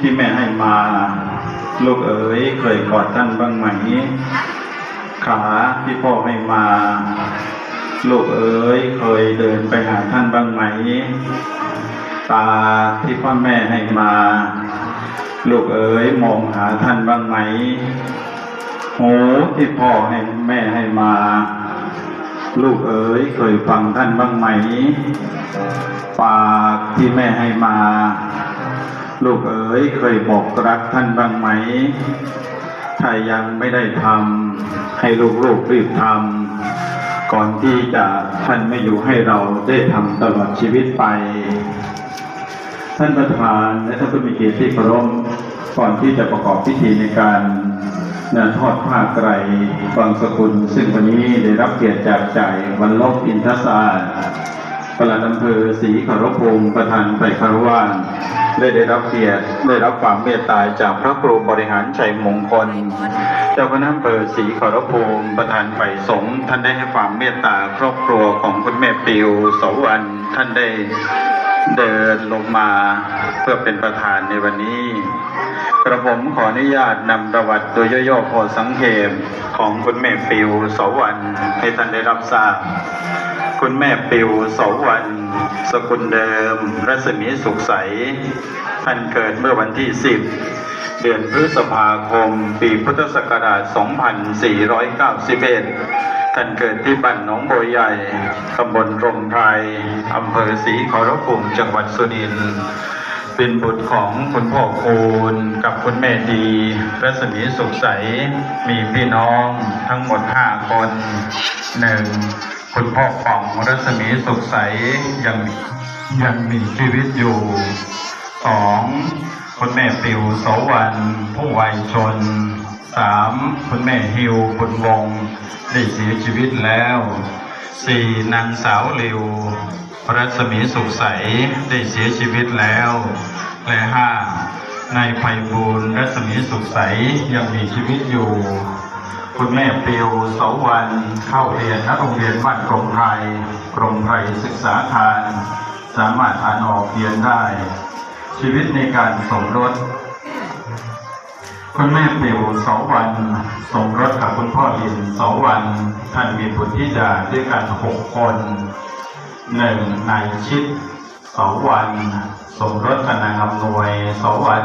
ที่แม่ให้มา ลูกเอ๋ยเคยกอดท่านบ้างไหม ขาที่พ่อให้มา ลูกเอ๋ยเคยเดินไปหาท่านบ้างไหม ตาที่พ่อแม่ให้มา ลูกเอ๋ยมองหาท่านบ้างไหมหูที่พ่อให้แม่ให้มา ลูกเอ๋ยเคยฟังท่านบ้างไหม ปากที่แม่ให้มา ลูกเอ๋ยเคยบอกรักท่านบ้างไหม ถ้ายังไม่ได้ทำให้ลูกๆรีบทำก่อนที่จะท่านไม่อยู่ให้เราได้ทำตลอดชีวิตไป ท่านประธานและท่านผู้มีเกียรติที่เคารพก่อนที่จะประกอบพิธีในการนะทอดผ้าไกรบางสกุล ซึ่งวันนี้ได้รับเกียรติจากจ่ายวันลบอินทศาสตร์ปลัดอำเภอศรีขอรภูมิประธานไตรคารวาน ได้ได้รับเกียรติได้รับความเมตตาจากพระครูบริหารชัยมงคล เจ้าคณะอำเภอศรีขอรภูมิประธานไฝ่สงฆ์ท่านได้ให้ความเมตตาครอบครัวของคุณแม่ปิวโสวรรณท่านได้เดินลงมาเพื่อเป็นประธานในวันนี้ กระผมขออนุญาตนำประวัติโดยย่อๆพอสังเขปของคุณแม่ปิวโสวรรณให้ท่านได้รับทราบ คุณแม่ปิวโสวรรณ สกุลเดิม รัศมีสุขใส ท่านเกิดเมื่อวันที่ 10 เดือนพฤษภาคม ปีพุทธศักราช 2491 ท่านเกิดที่บ้านหนองโบัวใหญ่ ตำบลรมไพรอำเภอศรีขอรภูมิจังหวัดสุรินทร์เป็นบุตรของคุณพ่อคูณกับคุณแม่ดีรัศมีสุขใส มีพี่น้องทั้งหมดห้าคนหนึ่ง คุณพ่อป่องรัศมีสุขใสยังยังมีชีวิตอยู่สองคุณแม่ปิวโสวรรณผู้วัยชนสามคุณแม่ฮิวบุญวงได้เสียชีวิตแล้วสี่นางสาวลิวรัศมีสุขใสได้เสียชีวิตแล้ว และห้านายไพบูลรัศมีสุขใสยังมีชีวิตอยู่ คุณแม่ปิวเสาวันเข้าเรียนณโรงเรียนบ้านกรมไทยกรมไทยศึกษาคารสามารถอ่านออกเรียนได้ ชีวิตในการสมรสคุณแม่ปิวเสาวันสมรสกับคุณพ่อลินเสาวันท่านมีบุตรธิดาด้วยกันหกคนหนึ่งนายชิดเสาวันสมรสกับนางอำนวยเสาวัน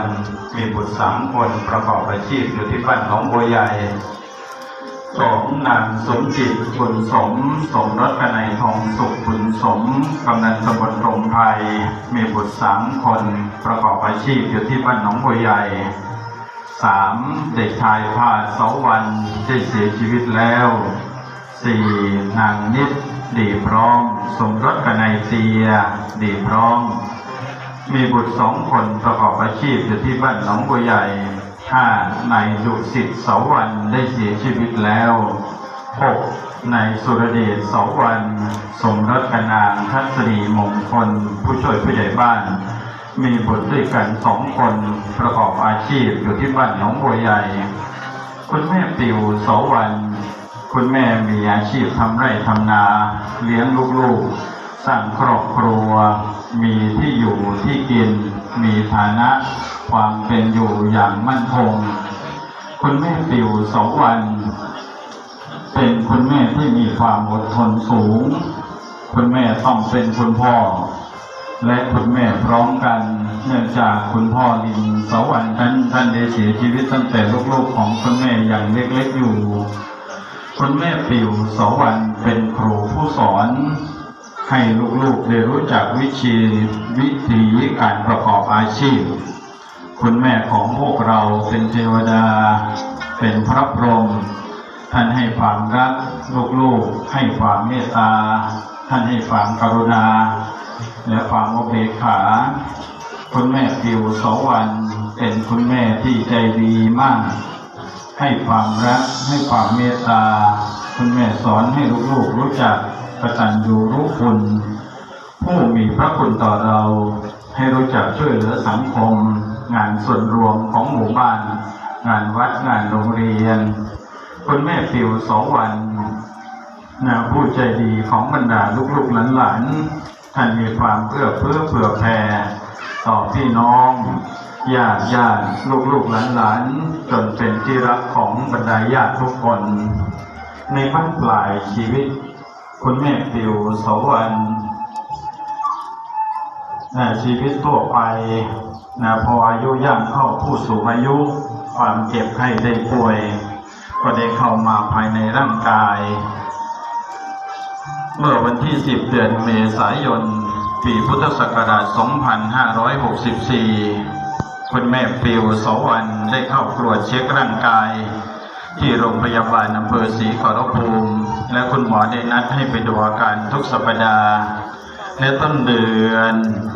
มีบุตรสามคนประกอบอาชีพอยู่ที่บ้านหนองบัวใหญ่ สองนางสมจิตบุญสม สมรสกันายทองสุขบุญสม กำนันตำบลตรงไทยมีบุตรสามคน ประกอบอาชีพอยู่ที่บ้านหนองบัวใหญ่สามเด็กชายพาเสาวันได้เสียชีวิตแล้วสี่นางนิดดีพร้อม สมรสกับนายเตีย ดีพร้อม มีบุตรสองคนประกอบอาชีพอยู่ที่บ้านหนองบัวใหญ่ห้านายดุสิตเสาวันได้เสียชีวิตแล้วหกนายสุรเดชเสาวันสมรสกนางทัศนีมงคล ผู้ช่วยผู้ใหญ่บ้าน มีบุตรด้วยกันสองคนประกอบอาชีพอยู่ที่บ้านหนองบัวใหญ่ คุณแม่ปิวโสวันคุณแม่มีอาชีพทำไร่ทำนา เลี้ยงลูกๆ สร้างครอบครัว มีที่อยู่ที่กิน มีฐานะความเป็นอยู่อย่างมั่นคง คุณแม่ปิวโสวัน เป็นคุณแม่ที่มีความอดทนสูง คุณแม่ต้องเป็นคุณพ่อ และคุณแม่พร้อมกัน เนื่องจากคุณพ่อลินเสาวันท่านท่านได้เสียชีวิตตั้งแต่ลูกๆของคุณแม่อย่างเล็กๆอยู่ คุณแม่ปิวเสาวันเป็นครูผู้สอน ให้ลูกๆได้รู้จักวิชีวิธีการประกอบอาชีพ คุณแม่ของพวกเราเป็นเทวดา เป็นพระพรหมท่านให้ความรักลูกๆ ให้ความเมตตา ท่านให้ความกรุณา และความอุเบกขา คุณแม่ปิวสวันเป็นคุณแม่ที่ใจดีมาก ให้ความรักให้ความเมตตา คุณแม่สอนให้ลูกๆรู้จัก กตัญญูรู้คุณ ผู้มีพระคุณต่อเรา ให้รู้จักช่วยเหลือสังคม งานส่วนรวมของหมู่บ้าน งานวัดงานโรงเรียน คุณแม่ปิวสองวันนาผู้ใจดีของบรรดาลูกๆหลานๆท่านมีความเพื่อเพื่อเผื่อแผ่ต่อพี่น้องญาติญาติลูกลูกหลานหลานจนเป็นที่รักของบรรดาญาติทุกคน ในบ้านปลายชีวิต คุณแม่ปิวโสวรรณนชีวิตทั่วไปนะพออายุย่างเข้าผู้สูงอายุ ความเจ็บไข้ได้ป่วย ก็ได้เข้ามาภายในร่างกาย เมื่อวันที่ 10 เดือนเมษายน ปีพุทธศักราช 2564 คุณแม่ปิวโสวรรณได้เข้าตรวจเช็คร่างกาย ที่โรงพยาบาลอำเภอศรีขอรภูมิ และคุณหมอได้นัดให้ไปดูอาการทุกสัปดาห์ในต้นเดือน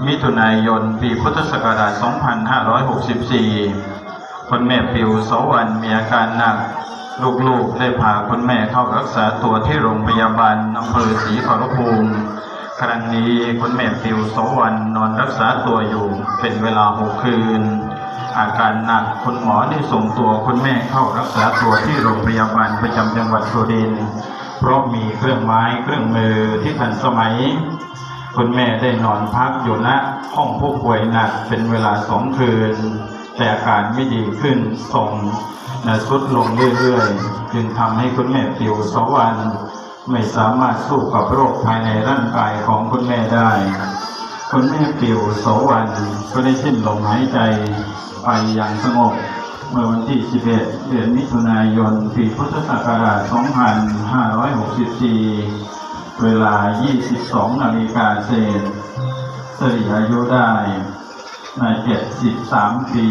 มิถุนายนปีพุทธศักราช 2564 คุณแม่ปิวสวรรณมีอาการหนัก ลูกๆได้พาคุณแม่เข้ารักษาตัวที่โรงพยาบาลอำเภอศรีขอรภูมิ ครั้งนี้คุณแม่ปิวสวรรณนอนรักษาตัวอยู่เป็นเวลาหกคืน อาการหนักคุณหมอได้ส่งตัวคุณแม่เข้ารักษาตัวที่โรงพยาบาลประจำจังหวัดสุรินทร์ เพราะมีเครื่องไม้เครื่องมือที่ทันสมัย คุณแม่ได้นอนพักอยู่ณห้องผู้ป่วยหนักเป็นเวลาสองคืน แต่อาการไม่ดีขึ้นส่งนะสุดลงเรื่อยๆ จึงทำให้คุณแม่ปิวสวรรณไม่สามารถสู้กับโรคภายในร่างกายของคุณแม่ได้ คุณแม่ปิวโสวรรณก็ได้สิ้นลมหายใจไปอย่างสงบ เมื่อวันที่ 11 เดือนมิถุนายน ปีพุทธศักราช 2564 เวลา 22 นาฬิกาเศษสริอายุได้ใน73 ปี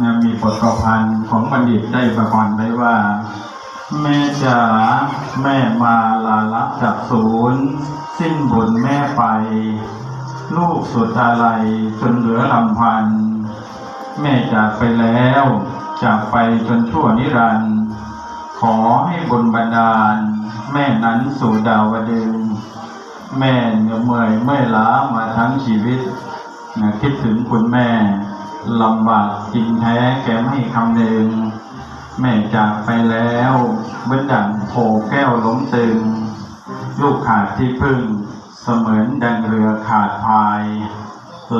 นะมีบทประพันธ์ของบัณฑิตได้ประพันธ์ไว้ว่า แม่จ๋าแม่มาลาลับจากศูนย์ สิ้นบุญแม่ไป ลูกสุดอะไรจนเหลือลำพันธ์ แม่จากไปแล้ว จากไปจนชั่วนิรันดร์ขอให้บุญบันดาล แม่นั้นสู่ดาวดึงแม่เหนื่อยเมื่อยเมื่อยล้ามาทั้งชีวิตนะคิดถึงคุณแม่ลำบากจริงแท้แกไม่คำนึงแม่จากไปแล้วเหมือนดั่งโผแก้วล้มตึง ลูกขาดที่พึ่งเสมือนดังเรือขาดพาย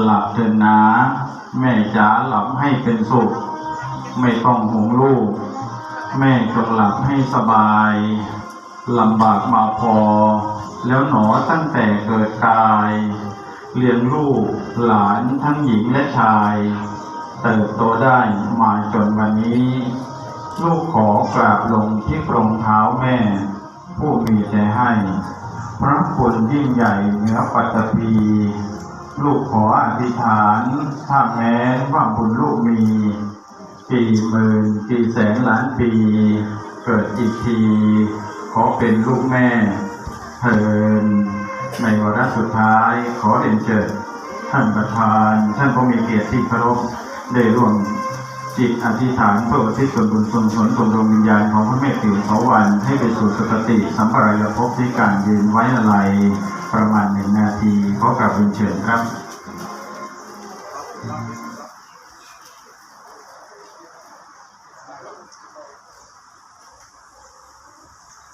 หลับเถินนะแม่จ๋าหลับให้เป็นสุข ไม่ต้องห่วงลูก แม่จงหลับให้สบายลำบากมาพอ แล้วหนอตั้งแต่เกิดกาย เลี้ยงลูกหลานทั้งหญิงและชายเติบโตได้มาจนวันนี้ ลูกขอกราบลงที่กรงเท้าแม่ ผู้มีแต่ให้ พระคุณยิ่งใหญ่เหนือปัตตภี ลูกขออธิษฐาน ถ้าแม้ว่าบุญลูกมีกี่หมื่นกี่แสนล้านปี เกิดอีกที ขอเป็นลูกแม่เทินในวาระสุดท้ายขอเรียนเชิญท่านประธาน ท่านผู้มีเกียรติที่เคารพได้ร่วมจิตอธิษฐานเพื่อทิศส่วนบุญส่วนกุศลส่วนดวงวิญญาณของพระแม่ติ๋วเสาวันให้ไปสู่สุคติสัมปรายภพที่การยืนไว้อะไร ประมาณหนึ่งนาทีขอกราบเรียนเชิญครับ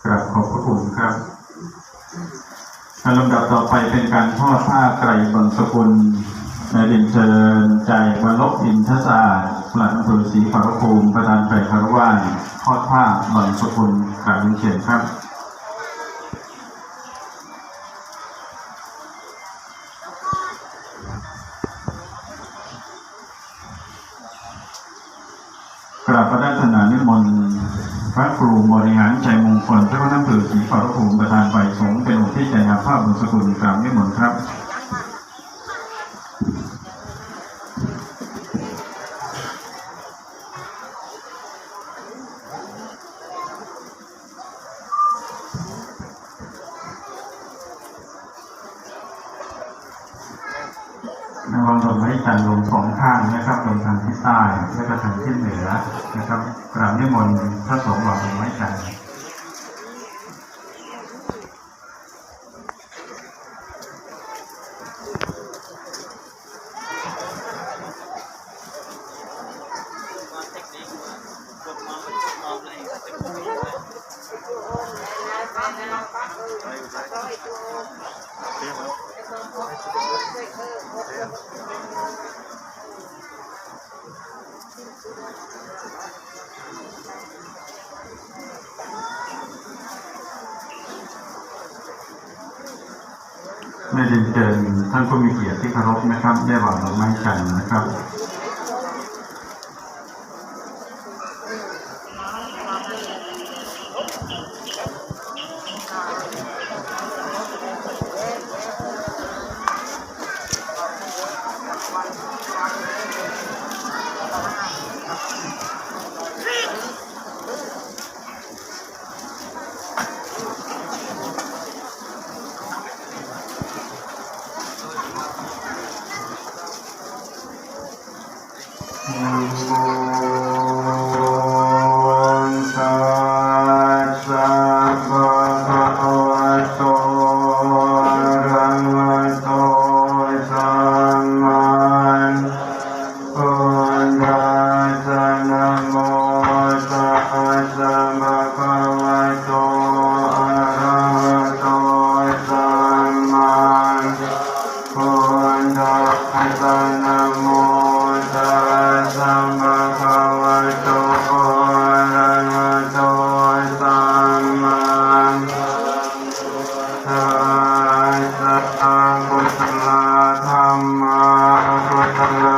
ครับขอบพระคุณครับลำดับต่อไปเป็นการทอดผ้าไตรบนสกุลในเรียนเชิญใจบรลบอินทศาสตร์ปลัดอำเภอศรีขอรภูมิประธานไตรคารวานทอดผ้าบนสกุลกราบเรียนเชิญครับ รูบริหารใจมงคลเจ้าคณะอำเภอศรีขอรภูมิประธานฝ่ายสงฆ์เป็นองค์ที่ใจงามภาพบนสกุลกราบนิมนต์ครับ ระวังลมให้จันลมสองข้างนะครับลมทางทิศใต้และก็ทางทิศเหนือนะครับกราบนิมนต์พระสงฆ์วางไม้จันทร์ เรียนเชิญท่านผู้มีเกียรติที่เคารพนะครับ ได้วางดอกไม้จันทร์นะครับ พุท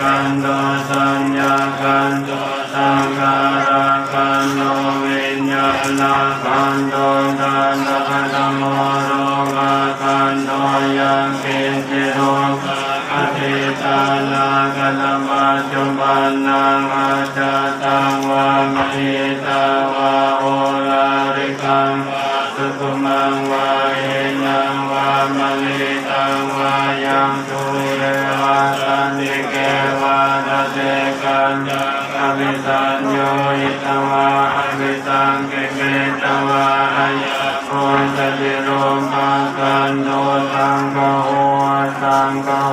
ขันโตสั ญโยอิตวาอภิสังเกเกตวาอายะโอตติโรมากันโดสังกโหสังกโห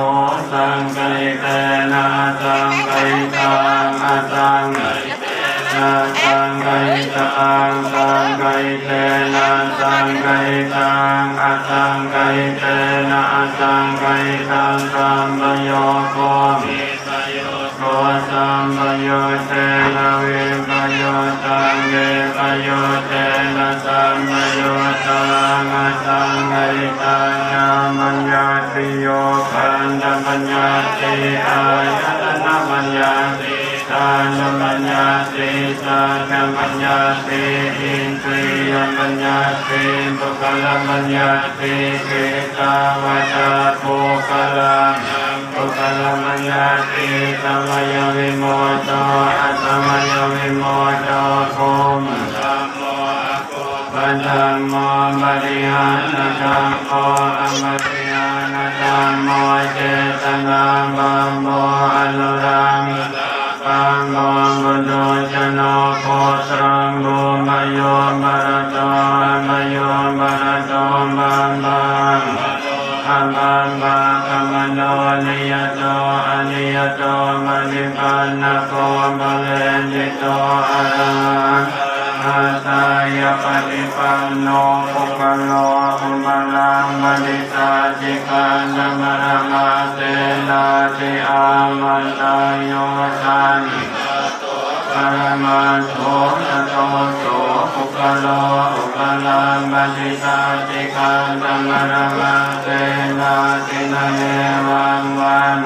สังไกเตนะสังไกตังอสังไกเตนะสังไกตังสังไกเตนะสังไกตังอสังไกเตนะอสังไกตังสัมโยโกมิ สัมปโยเตนะวิปโยตังเวปโยเตนะสัมปโยตังอสังไกตังยามัญญาติโยคันธปัญญาติอายตนะปัญญาติทานปัญญาติสัจจปัญญาติอินทรียปัญญาติบุคลปัญญาติเกตาวจาภูคลัง บุคลปัญญาติสมัยวิโมตโตอัตมยวิโมตโตคมธัมโมปัญญโมบริหารธรรมโมอมริหารธรรมโมเจตนาบัมโมอนุรังปังโมบุโดชโนโคตรังโมมโยมรโตมโยมรโตบังบัง อัมบังบังกัมโนนิยโตอนิยโตมณิปันนโกบาเลนิโตอะระหังอาตายปฏิปันโนภุคโลอุมะลังมณิตาจิกันนมะระมาเตนาติอามันตายโยสันปรมาโสตโตโสภุคโล ลังปฏิสาติคาตัมมะระมะเตนาตินะเอวันวัน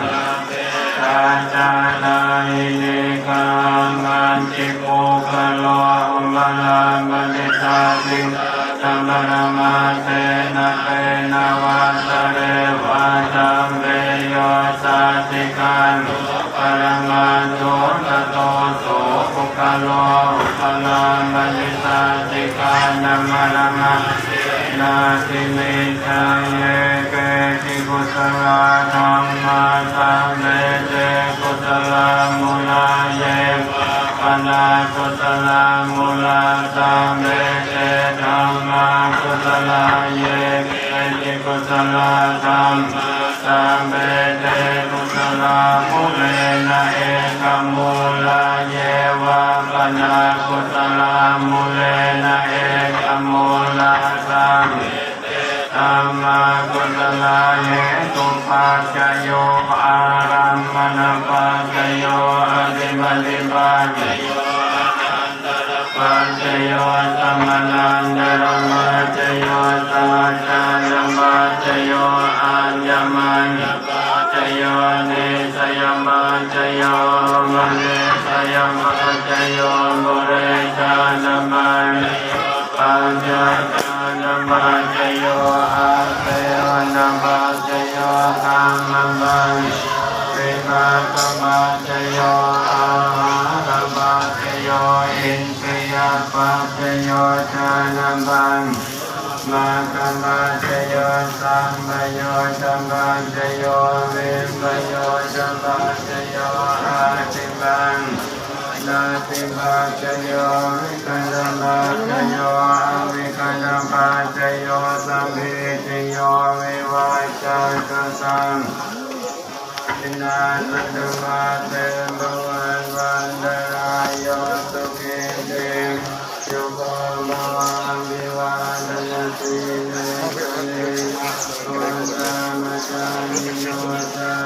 ราจานาอินิกังมันติโกกโลอุมาลังปฏิสาติตัมมะระมะเตนะเตนะวัสเรวาตัมเบโยสาติคันปรมาตุนโตสุ โลอุปลามันิตาติกานนัมะระมะนาทิเมิชาเยเกติกุสลาธรรมะตังเมเจ ลาเยวะปนากุสลามุเลนะเอกมุลาตังธรรมากุศลาเหตุปัจจโยอารัมมณปัจจโยอธิปติปัจจโยปัจจโยสัมมนันดรมานามัญปัญญาญาณมัจโยอาเทวนามัจโยธรรมมัญปิมาตมัจ ปัจโยสัมภิติโยวิวัจจัตสังอินาตุมาเตมะวันวันดรายโยสุขิเตยุโกมะวันวิวันดยติเนตุเนตุตามะจันโยตั